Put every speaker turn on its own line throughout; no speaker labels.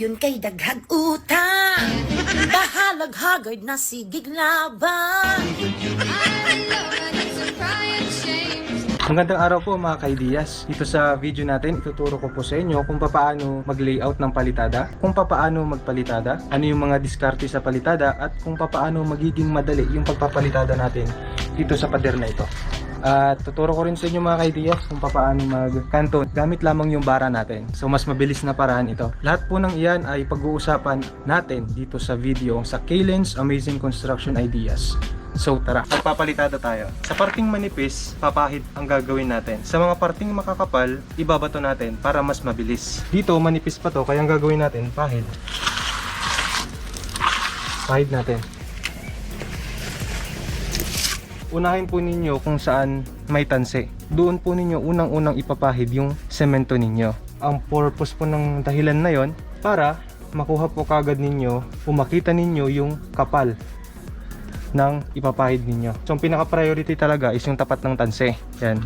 Dayon kay daghag utang Bahalag hagard na sigig laban
Magandang araw po mga kaidiyas. Dito sa video natin, ituturo ko po sa inyo kung paano mag-layout ng palitada, kung paano magpalitada, ano yung mga diskarte sa palitada, at kung paano magiging madali yung pagpapalitada natin dito sa pader na ito. At tuturo ko rin sa inyo mga kaidiyas kung paano magkanto gamit lamang yung bara natin. So mas mabilis na paraan ito. Lahat po ng iyan ay pag-uusapan natin dito sa video sa Kalen's Amazing Construction Ideas. So tara, magpapalitada tayo. Sa parting manipis, papahid ang gagawin natin. Sa mga parting makakapal, ibabato natin para mas mabilis. Dito, manipis pa to, kaya ang gagawin natin, pahid. Pahid natin. Unahin po ninyo kung saan may tanse. Doon po ninyo unang-unang ipapahid yung semento ninyo. Ang purpose po ng dahilan na yon para makuha po kagad ninyo o makita ninyo yung kapal ng ipapahid ninyo. So, ang pinaka-priority talaga is yung tapat ng tanse. Yan.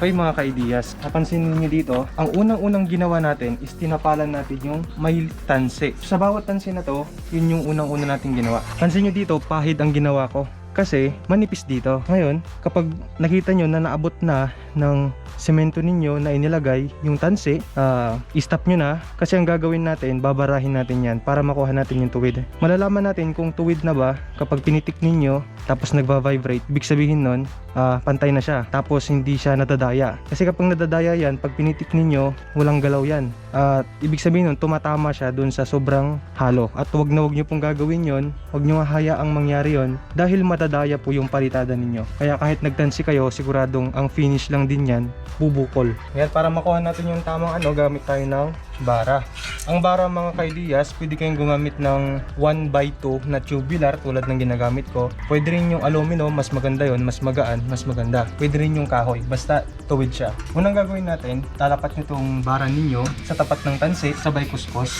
Okay mga kaidiyas, napansin niyo dito, ang unang-unang ginawa natin is tinapalan natin yung may tanse. Sa bawat tanse na to, yun yung unang-una natin ginawa. Pansin niyo dito, pahid ang ginawa ko. Kasi manipis dito. Ngayon, kapag nakita nyo na naabot na ng semento ninyo na inilagay yung tanse, ah, i-stop nyo na kasi ang gagawin natin, babarahin natin yan para makuha natin yung tuwid. Malalaman natin kung tuwid na ba kapag pinitik ninyo tapos nagva-vibrate. Ibig sabihin nun, ah, pantay na siya. Tapos hindi siya nadadaya. Kasi kapag nadadaya yan, pag pinitik ninyo, walang galaw yan. At ibig sabihin nun, tumatama siya dun sa sobrang halo. At wag na wag nyo pong gagawin yon, wag nyo hayaang mangyari yon dahil matadaya po yung palitada ninyo. Kaya kahit nagtansi kayo, siguradong ang finish lang din yan, bubukol. Ngayon, para makuha natin yung tamang ano, gamit tayo ng bara. Ang bara mga kaidiyas, pwede kayong gumamit ng 1x2 na tubular tulad ng ginagamit ko. Pwede rin yung aluminum, mas maganda yon, mas magaan, mas maganda. Pwede rin yung kahoy, basta tuwid siya. Unang gagawin natin, talapat nyo itong bara ninyo sa tapat ng tansi, sabay kuskos,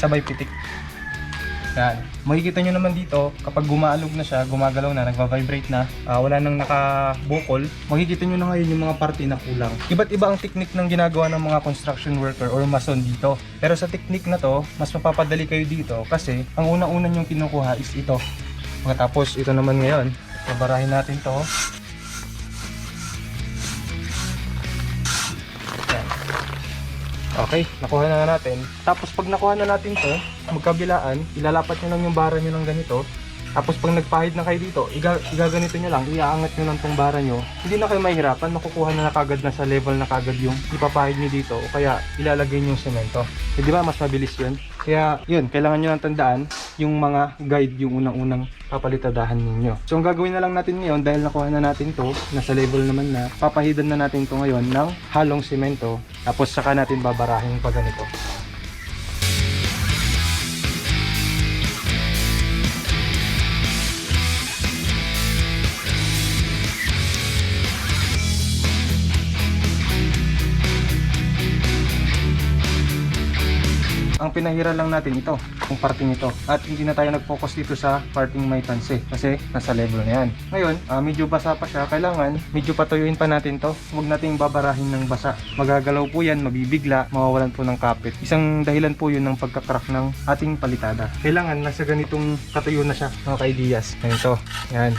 sabay pitik. Yan. Makikita nyo naman dito, kapag gumaalog na siya, gumagalaw na, nagva-vibrate na, ah, wala nang nakabukol, makikita nyo na ngayon yung mga parte na kulang. Iba't iba ang technique ng ginagawa ng mga construction worker or mason dito. Pero sa technique na to, mas mapapadali kayo dito kasi ang unang-una yung kinukuha is ito. Pagkatapos ito naman ngayon, babarahin natin to. Okay, nakuha na natin. Tapos pag nakuha na natin to, magkabilaan, ilalapat nyo lang yung bara nyo ng ganito. Tapos pag nagpahid na kayo dito, iga, igaganito nyo lang, iaangat nyo lang tong bara nyo. Hindi na kayo mahirapan, makukuha na na kagad na sa level na kagad yung ipapahid nyo dito o kaya ilalagay nyo yung semento. Eh, di ba mas mabilis yun? Kaya yun, kailangan nyo lang tandaan yung mga guide yung unang-unang papalitadahan ninyo. So ang gagawin na lang natin ngayon dahil nakuha na natin to, nasa level naman na, papahidan na natin to ngayon ng halong semento tapos saka natin babarahin pa ganito. Ang pinahira lang natin ito, yung parting ito. At hindi na tayo nag-focus dito sa parting may tanse kasi nasa level na yan. Ngayon, ah, medyo basa pa siya. Kailangan medyo patuyuin pa natin to. Huwag nating babarahin ng basa. Magagalaw po yan, mabibigla, mawawalan po ng kapit. Isang dahilan po yun ng pagkakrak ng ating palitada. Kailangan nasa ganitong katuyo na siya, mga kaidiyas. Ngayon to, yan.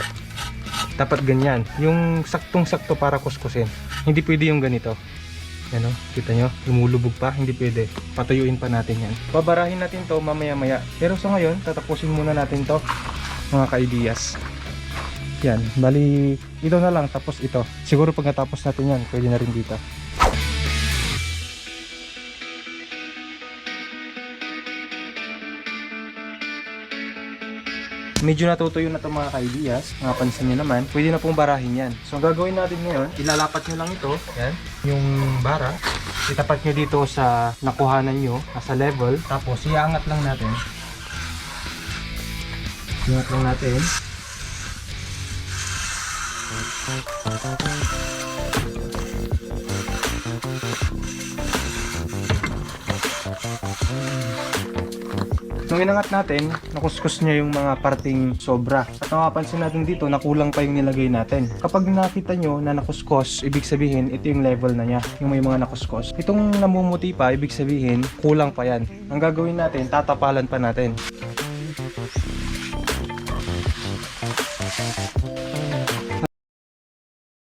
Dapat ganyan. Yung saktong-sakto para kuskusin. Hindi pwede yung ganito. Yan o, kita nyo, lumulubog pa, hindi pwede. Patuyuin pa natin yan. Babarahin natin to mamaya maya. Pero sa ngayon, tatapusin muna natin to, mga kaidiyas. Yan, bali, ito na lang, tapos ito. Siguro pagkatapos natin yan, pwede na rin dito. medyo natutuyo na itong mga kaidiyas, mapansin nyo naman, pwede na pong barahin yan. So, ang gagawin natin ngayon, ilalapat nyo lang ito, yan, yung bara, itapat nyo dito sa nakuhanan nyo, sa level, tapos iangat lang natin. Iangat lang natin. Nung inangat natin, nakuskus niya yung mga parting sobra. At napapansin natin dito, nakulang pa yung nilagay natin. Kapag nakita nyo na nakuskus, ibig sabihin, ito yung level na niya, yung may mga nakuskus. Itong namumuti pa, ibig sabihin, kulang pa yan. Ang gagawin natin, tatapalan pa natin.